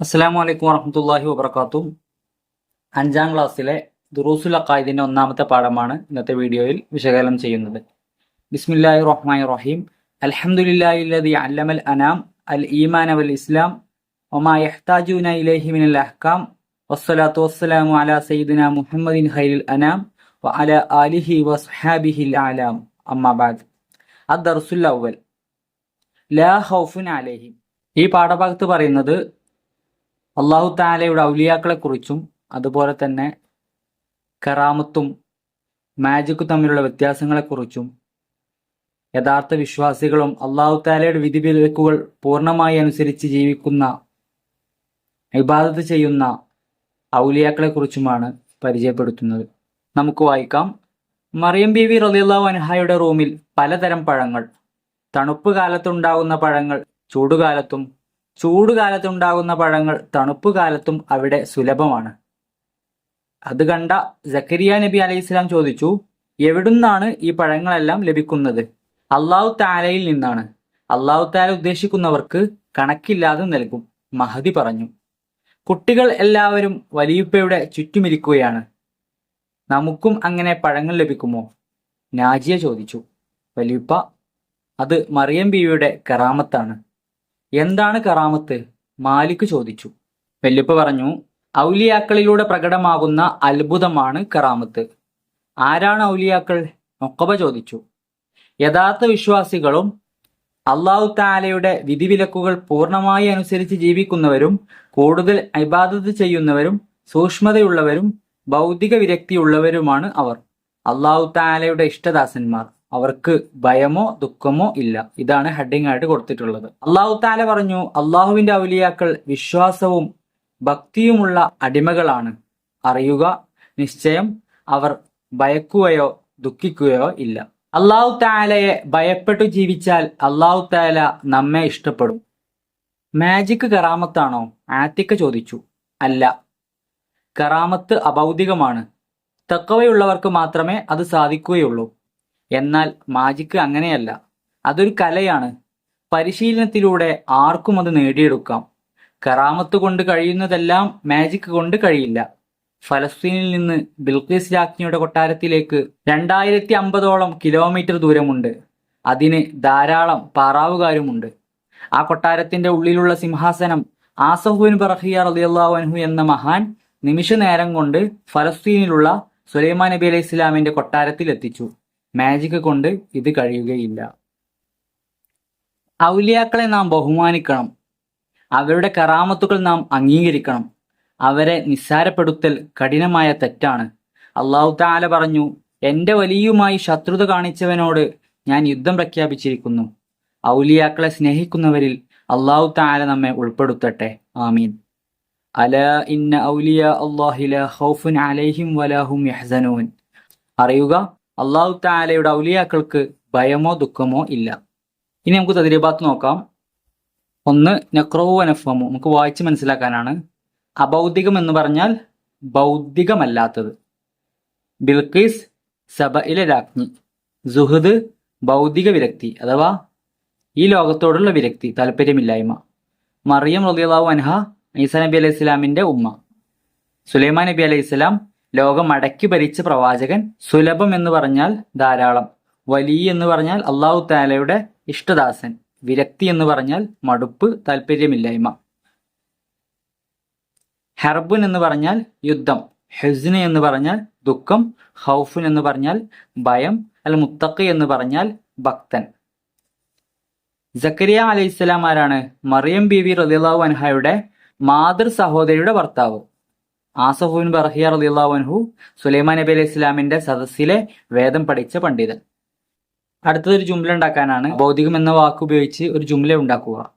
അസ്സലാമു അലൈക്കും വറഹമത്തല്ലാഹി അഞ്ചാം ക്ലാസ്സിലെ ദുറൂസുൽ അക്കായിദിന്റെ ഒന്നാമത്തെ പാഠമാണ് ഇന്നത്തെ വീഡിയോയിൽ വിശകലനം ചെയ്യുന്നത്. ബിസ്മില്ലാഹി റഹ്മാൻ റഹീം. അൽഹംദുലില്ലാഹില്ലദി അല്ലമൽ അനാം. അൽ ഈമാൻ വൽ ഇസ്ലാം. ഒമാ യഹ്താജുന ഇലൈഹി മിനൽ അഹ്കാം. വസ്സലാത്തു വസ്സലാമു അലാ സയ്യിദിന മുഹമ്മദിൻ ഖൈരിൽ അനാം. വ അല ആലിഹി വസ്ഹാബിഹിൽ ആലാം. അമ്മാ ബാദ്. അദ്ദർസുൽ അവൽ ലാ ഖൗഫുൻ അലഹിം. ഈ പാഠഭാഗത്ത് പറയുന്നത് അള്ളാഹു താലയുടെ ഔലിയാക്കളെക്കുറിച്ചും അതുപോലെ തന്നെ കറാമത്തും മാജിക്കും തമ്മിലുള്ള വ്യത്യാസങ്ങളെക്കുറിച്ചും യഥാർത്ഥ വിശ്വാസികളും അള്ളാഹു താലയുടെ വിധിവിലക്കുകൾ പൂർണമായി അനുസരിച്ച് ജീവിക്കുന്ന ഇബാദത്ത് ചെയ്യുന്ന ഔലിയാക്കളെ കുറിച്ചുമാണ് പരിചയപ്പെടുത്തുന്നത്. നമുക്ക് വായിക്കാം. മറിയം ബീവി റലിയുള്ള അൻഹായുടെ റൂമിൽ പലതരം പഴങ്ങൾ തണുപ്പ് കാലത്തുണ്ടാകുന്ന പഴങ്ങൾ ചൂടുകാലത്തും ചൂടുകാലത്തുണ്ടാകുന്ന പഴങ്ങൾ തണുപ്പ് കാലത്തും അവിടെ സുലഭമാണ്. അത് കണ്ട ജക്കരിയ നബി അലൈഹി സ്വലാം ചോദിച്ചു എവിടുന്നാണ് ഈ പഴങ്ങളെല്ലാം ലഭിക്കുന്നത്? അള്ളാഹു താലയിൽ നിന്നാണ്. അള്ളാഹു താല ഉദ്ദേശിക്കുന്നവർക്ക് കണക്കില്ലാതെ നൽകും. മഹതി പറഞ്ഞു കുട്ടികൾ എല്ലാവരും വലിയുപ്പയുടെ ചുറ്റുമിരിക്കുകയാണ്. നമുക്കും അങ്ങനെ പഴങ്ങൾ ലഭിക്കുമോ? നാജിയ ചോദിച്ചു വലിയുപ്പ അത് മറിയം ബീവിയുടെ കറാമത്താണ്. എന്താണ് കറാമത്ത്? മാലിക് ചോദിച്ചു. വെല്ലുപ്പ് പറഞ്ഞു ഔലിയാക്കളിലൂടെ പ്രകടമാകുന്ന അത്ഭുതമാണ് കറാമത്ത്. ആരാണ് ഔലിയാക്കൾ? മൊക്കബ ചോദിച്ചു. യഥാർത്ഥ വിശ്വാസികളും അള്ളാഹു താലയുടെ വിധിവിലക്കുകൾ പൂർണമായി അനുസരിച്ച് ജീവിക്കുന്നവരും കൂടുതൽ ഇബാദത്ത് ചെയ്യുന്നവരും സൂക്ഷ്മതയുള്ളവരും ഭൗതിക വിരക്തിയുള്ളവരുമാണ് അവർ. അള്ളാഹു താലയുടെ ഇഷ്ടദാസന്മാർ. അവർക്ക് ഭയമോ ദുഃഖമോ ഇല്ല. ഇതാണ് ഹെഡിങ് ആയിട്ട് കൊടുത്തിട്ടുള്ളത്. അള്ളാഹു താല പറഞ്ഞു അള്ളാഹുവിന്റെ ഔലിയാക്കൾ വിശ്വാസവും ഭക്തിയുമുള്ള അടിമകളാണ്. അറിയുക നിശ്ചയം അവർ ഭയക്കുകയോ ദുഃഖിക്കുകയോ ഇല്ല. അള്ളാഹു താലയെ ഭയപ്പെട്ടു ജീവിച്ചാൽ അള്ളാഹു താല നമ്മെ ഇഷ്ടപ്പെടും. മാജിക് കറാമത്താണോ? ആത്തിക്ക ചോദിച്ചു. അല്ല. കറാമത്ത് അഭൗതികമാണ് തക്കവയുള്ളവർക്ക് മാത്രമേ അത് സാധിക്കുകയുള്ളൂ. എന്നാൽ മാജിക്ക് അങ്ങനെയല്ല. അതൊരു കലയാണ്. പരിശീലനത്തിലൂടെ ആർക്കും അത് നേടിയെടുക്കാം. കറാമത്ത് കൊണ്ട് കഴിയുന്നതെല്ലാം മാജിക് കൊണ്ട് കഴിയില്ല. ഫലസ്തീനിൽ നിന്ന് ബിൽഖീസ് രാജ്ഞിയുടെ കൊട്ടാരത്തിലേക്ക് രണ്ടായിരത്തി അമ്പതോളം കിലോമീറ്റർ ദൂരമുണ്ട്. അതിന് ധാരാളം പാറാവുകാരുമുണ്ട്. ആ കൊട്ടാരത്തിന്റെ ഉള്ളിലുള്ള സിംഹാസനം ആസഫുബിൻ ബറഹിയ റളിയല്ലാഹു അൻഹു എന്ന മഹാൻ നിമിഷ നേരം കൊണ്ട് ഫലസ്തീനിലുള്ള സുലൈമാൻ നബി അലൈഹി ഇസ്ലാമിന്റെ കൊട്ടാരത്തിൽ എത്തിച്ചു. മാജിക് കൊണ്ട് ഇത് കഴിയുകയില്ല. ഔലിയാക്കളെ നാം ബഹുമാനിക്കണം. അവരുടെ കറാമത്തുകൾ നാം അംഗീകരിക്കണം. അവരെ നിസ്സാരപ്പെടുത്തൽ കഠിനമായ തെറ്റാണ്. അള്ളാഹു താല പറഞ്ഞു എന്റെ വലിയുമായി ശത്രുത കാണിച്ചവനോട് ഞാൻ യുദ്ധം പ്രഖ്യാപിച്ചിരിക്കുന്നു. ഔലിയാക്കളെ സ്നേഹിക്കുന്നവരിൽ അള്ളാഹു താല നമ്മെ ഉൾപ്പെടുത്തട്ടെ. ആമീൻ. അല ഇന്ന ഔലിയ അള്ളാഹില അലൈഹിം വലാഹും യഹ്സനൂൻ. അറിയുക അള്ളാഹു താലയുടെ ഔലിയാക്കൾക്ക് ഭയമോ ദുഃഖമോ ഇല്ല. ഇനി നമുക്ക് തദ്രീബാത്ത് നോക്കാം. ഒന്ന് നെക്രോവു അനഫമു നമുക്ക് വായിച്ച് മനസ്സിലാക്കാനാണ്. അബൗദ്ധികം എന്ന് പറഞ്ഞാൽ ബൗദ്ധികമല്ലാത്തത്. ബിൽക്കീസ് സബയിലെ രാജ്ഞി. സുഹൃദ് ഭൗതിക വിരക്തി അഥവാ ഈ ലോകത്തോടുള്ള വിരക്തി താല്പര്യമില്ലായ്മ. മറിയം റബിയാവു അൻഹ ഈസ നബി അലൈഹി ഇസ്ലാമിന്റെ ഉമ്മ. സുലൈമാൻ നബി അലൈഹി ഇസ്ലാം ലോകം അടക്കി ഭരിച്ച പ്രവാചകൻ സുലഭം എന്ന് പറഞ്ഞാൽ ധാരാളം. വലി എന്ന് പറഞ്ഞാൽ അള്ളാഹു താലയുടെ ഇഷ്ടദാസൻ. വിരക്തി എന്ന് പറഞ്ഞാൽ മടുപ്പ് താല്പര്യമില്ലായ്മ ഹെർബുൻ എന്ന് പറഞ്ഞാൽ യുദ്ധം. ഹെസിന് എന്ന് പറഞ്ഞാൽ ദുഃഖം. ഹൗഫുൻ എന്ന് പറഞ്ഞാൽ ഭയം. അൽ മുത്തഖി എന്ന് പറഞ്ഞാൽ ഭക്തൻ. ജക്കരിയ അലൈഹിസ്സലാം ആരാണ്? മറിയം ബി വി റളിയല്ലാഹു അൻഹയുടെ മാതൃ സഹോദരിയുടെ ഭർത്താവ്. ആസഫുൻ ബർഹിയ അൻഹു സുലൈമാൻ നബി അലൈഹി ഇസ്ലാമിന്റെ സദസ്സിലെ വേദം പഠിച്ച പണ്ഡിതൻ. അടുത്തത് ഒരു ജുംല ഉണ്ടാക്കാനാണ്. ഭൗതികം എന്ന വാക്ക് ഉപയോഗിച്ച് ഒരു ജുംല ഉണ്ടാക്കുക.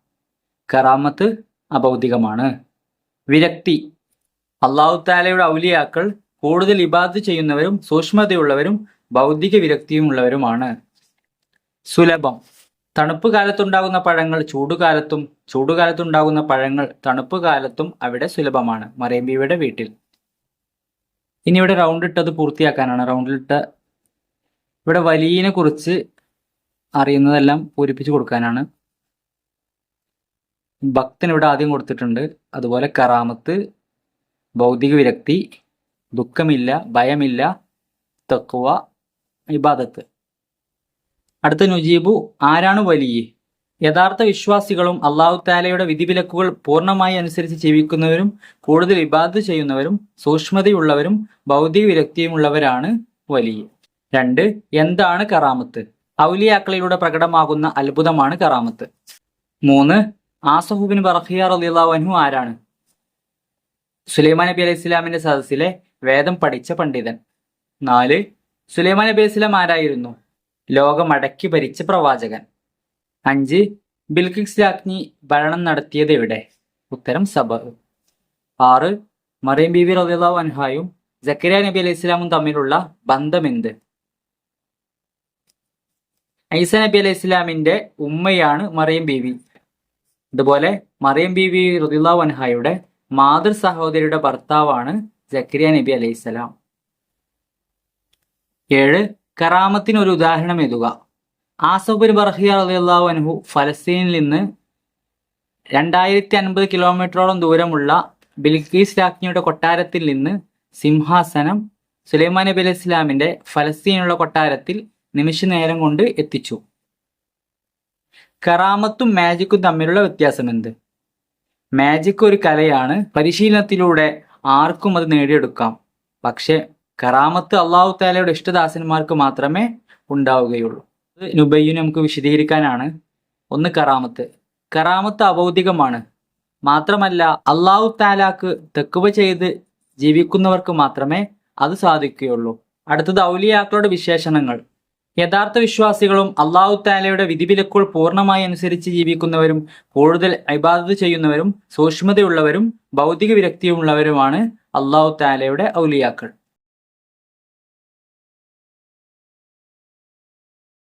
കറാമത്ത് അഭൗതികമാണ്. വിരക്തി. അള്ളാഹു താലയുടെ ഔലിയാക്കൾ കൂടുതൽ ഇബാദത്ത് ചെയ്യുന്നവരും സൂക്ഷ്മതയുള്ളവരും ഭൗതിക വിരക്തിയുമുള്ളവരുമാണ്. സുലഭം. തണുപ്പ് കാലത്തുണ്ടാകുന്ന പഴങ്ങൾ ചൂടുകാലത്തും ചൂടുകാലത്തുണ്ടാകുന്ന പഴങ്ങൾ തണുപ്പ് കാലത്തും അവിടെ സുലഭമാണ്. മറേമ്പിയുടെ വീട്ടിൽ. ഇനി ഇവിടെ റൗണ്ട് ഇട്ടത് പൂർത്തിയാക്കാനാണ്. റൗണ്ടിലിട്ട ഇവിടെ വലിയനെ കുറിച്ച് അറിയുന്നതെല്ലാം പൂരിപ്പിച്ചു കൊടുക്കാനാണ്. ഭക്തൻ ഇവിടെ ആദ്യം കൊടുത്തിട്ടുണ്ട്. അതുപോലെ കറാമത്ത് ഭൗതിക വിരക്തി ദുഃഖമില്ല ഭയമില്ല തക്കുവ ഇബാദത്ത്. അടുത്ത നുജീബു ആരാണ് വലിയ? യഥാർത്ഥ വിശ്വാസികളും അള്ളാഹു താലയുടെ വിധിവിലക്കുകൾ പൂർണമായി അനുസരിച്ച് ജീവിക്കുന്നവരും കൂടുതൽ ഇബാദത്ത് ചെയ്യുന്നവരും സൂക്ഷ്മതയുള്ളവരും ഭൗതിക വിരക്തിയുമുള്ളവരാണ് വലിയ. രണ്ട് എന്താണ് കറാമത്ത്? ഔലിയാക്കളിലൂടെ പ്രകടമാകുന്ന അത്ഭുതമാണ് കറാമത്ത്. മൂന്ന് ആസഹുബിൻ ബർഹിയ റളിയല്ലാഹു അൻഹു ആരാണ്? സുലൈമാൻ നബി അലൈഹി ഇസ്ലാമിന്റെ സദസ്സിലെ വേദം പഠിച്ച പണ്ഡിതൻ. നാല് സുലൈമാൻ നബി അലൈഹി ഇസ്ലാം ആരായിരുന്നു? ലോകമടക്കി ഭരിച്ച പ്രവാചകൻ. അഞ്ച് ബിൽക്കിക്സ് രാജ്ഞി ഭരണം നടത്തിയത് എവിടെ? ഉത്തരം സബ ആറ് മറിയം ബീവി റളിയല്ലാഹു അൻഹായും ജക്കരിയ നബി അലൈഹി ഇസ്ലാമും തമ്മിലുള്ള ബന്ധമെന്ത് ഐസ നബി അലൈഹി ഇസ്ലാമിന്റെ ഉമ്മയാണ് മറിയം ബീവി. അതുപോലെ മറിയം ബീവി റബിയുള്ള അൻഹായുടെ മാതൃ സഹോദരിയുടെ ഭർത്താവാണ് ജക്കരിയ നബി അലൈഹി ഇസ്ലാം ഏഴ് കറാമത്തിന് ഒരു ഉദാഹരണം എഴുതുക. ആസബുൽ ബർഹിയ റളിയല്ലാഹു അനുഹു ഫലസ്തീനിൽ നിന്ന് രണ്ടായിരത്തി അൻപത് കിലോമീറ്ററോളം ദൂരമുള്ള ബിൽഗീസ് രാജ്ഞിയുടെ കൊട്ടാരത്തിൽ നിന്ന് സിംഹാസനം സുലൈമാൻ നബി അലൈഹി ഇസ്ലാമിന്റെ ഫലസ്തീനുള്ള കൊട്ടാരത്തിൽ നിമിഷ നേരം കൊണ്ട് എത്തിച്ചു. കറാമത്തും മാജിക്കും തമ്മിലുള്ള വ്യത്യാസം എന്ത്? മാജിക് ഒരു കലയാണ്. പരിശീലനത്തിലൂടെ ആർക്കും അത് നേടിയെടുക്കാം. പക്ഷെ കറാമത്ത് അള്ളാഹു താലയുടെ ഇഷ്ടദാസന്മാർക്ക് മാത്രമേ ഉണ്ടാവുകയുള്ളൂ. നുബയ്യു നമുക്ക് വിശദീകരിക്കാനാണ്. ഒന്ന് കറാമത്ത്. കറാമത്ത് അഭൗതികമാണ് മാത്രമല്ല അള്ളാഹു താലാക്ക് തെക്കുവ ചെയ്ത് ജീവിക്കുന്നവർക്ക് മാത്രമേ അത് സാധിക്കുകയുള്ളൂ. അടുത്തത് ഔലിയാക്കളുടെ വിശേഷണങ്ങൾ. യഥാർത്ഥ വിശ്വാസികളും അള്ളാഹു താലയുടെ വിധിവിലക്കുകൾ പൂർണമായി അനുസരിച്ച് ജീവിക്കുന്നവരും കൂടുതൽ ഇബാദത്ത് ചെയ്യുന്നവരും സൂക്ഷ്മതയുള്ളവരും ഭൗതിക വിരക്തിയുമുള്ളവരുമാണ് അള്ളാഹു താലയുടെ ഔലിയാക്കൾ.